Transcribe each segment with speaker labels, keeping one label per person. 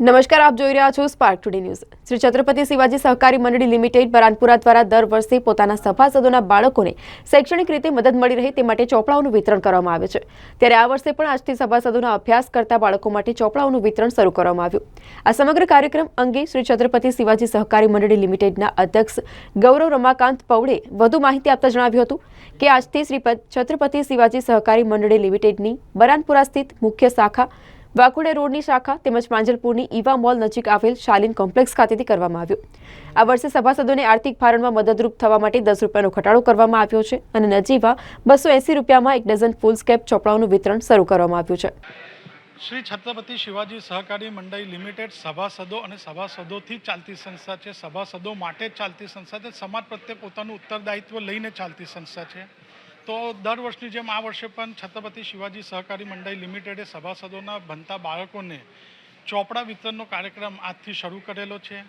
Speaker 1: નમસ્કાર, આપ જોઈ રહ્યા છો spark today news Shri Chhatrapati Shivaji સહકારી મંડળી લિમિટેડ બરાનપુરા દ્વારા દર વર્ષે પોતાના સભાસદોના બાળકોને શૈક્ષણિક રીતે મદદ મળી રહે તે માટે ચોપડાઓનું વિતરણ કરવામાં આવે છે. ત્યારે આ વર્ષે પણ આજથી સભાસદોના અભ્યાસ કરતા બાળકો માટે ચોપડાઓનું વિતરણ શરૂ કરવામાં આવ્યું. આ સમગ્ર કાર્યક્રમ અંગે શ્રી છત્રપતિ શિવાજી સહકારી મંડળી લિમિટેડના અધ્યક્ષ ગૌરવ રમાકાંત પૌડે વધુ માહિતી આપતા જણાવ્યું હતું કે આજથી શ્રી છત્રપતિ શિવાજી સહકારી મંડળી લિમિટેડની બરાનપુરા સ્થિત મુખ્ય શાખા વાકુડે રોડની શાખા તેમજ માંજલપુરની ઈવા મોલ નજીક આવેલ શાલીન કોમ્પ્લેક્સ ખાતેથી કરવામાં આવ્યું. આ વર્ષે સભાસદોને આર્થિક ભારણમાં મદદરૂપ થવા માટે દસ રૂપિયાનો ઘટાડો કરવામાં આવ્યો છે અને નજીવા બસો એંસી રૂપિયામાં એક ડઝન ફૂલ સ્કેપ ચોપડાઓનું વિતરણ શરૂ કરવામાં આવ્યું છે.
Speaker 2: શ્રી છત્રપતિ શિવાજી સહકારી મંડળી લિમિટેડ સભાસદો અને સભાસદોથી ચાલતી સંસ્થા છે. સભાસદો માટે ચાલતી સંસ્થા છે. સમાજ પ્રત્યે પોતાનું ઉત્તરદાયિત્વ લઈને ચાલતી સંસ્થા છે. તો દર વર્ષની જેમ આ વર્ષે પણ છત્રપતિ શિવાજી સહકારી મંડળી લિમિટેડે સભાસદોના ભણતા બાળકોને ચોપડા વિતરણનો કાર્યક્રમ આજથી શરૂ કરેલો છે.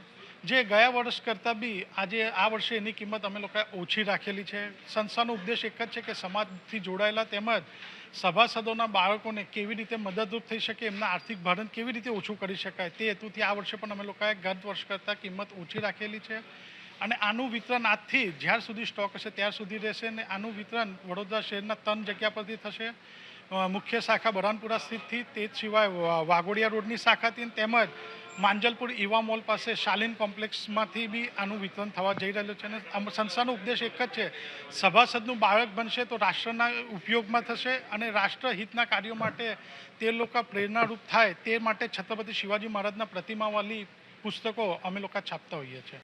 Speaker 2: જે ગયા વર્ષ કરતાં બી આજે આ વર્ષે એની કિંમત અમે લોકોએ ઓછી રાખેલી છે. સંસ્થાનો ઉદ્દેશ એક જ છે કે સમાજથી જોડાયેલા તેમજ સભાસદોના બાળકોને કેવી રીતે મદદરૂપ થઈ શકે, એમના આર્થિક ભારણ કેવી રીતે ઓછું કરી શકાય તે હેતુથી આ વર્ષે પણ અમે લોકોએ ગત વર્ષ કરતાં કિંમત ઓછી રાખેલી છે. અને આનું વિતરણ આજથી જ્યાર સુધી સ્ટોક હશે, ત્યાર સુધી રહેશે અને આનું વિતરણ વડોદરા શહેરના ત્રણ જગ્યા પરથી થશે. મુખ્ય શાખા બરાનપુરા સ્થિતથી તે જ સિવાય વાઘોડિયા રોડની શાખાથી તેમજ માંજલપુર ઈવા મોલ પાસે શાલીન કોમ્પ્લેક્સમાંથી બી આનું વિતરણ થવા જઈ રહ્યું છે. અને સંસ્થાનો ઉપદેશ એક જ છે, સભાસદનું બાળક બનશે તો રાષ્ટ્રના ઉપયોગમાં થશે અને રાષ્ટ્રહિતના કાર્યો માટે તે લોકો પ્રેરણારૂપ થાય તે માટે છત્રપતિ શિવાજી મહારાજના પ્રતિમાવાળી પુસ્તકો અમે લોકો છાપતા હોઈએ છીએ.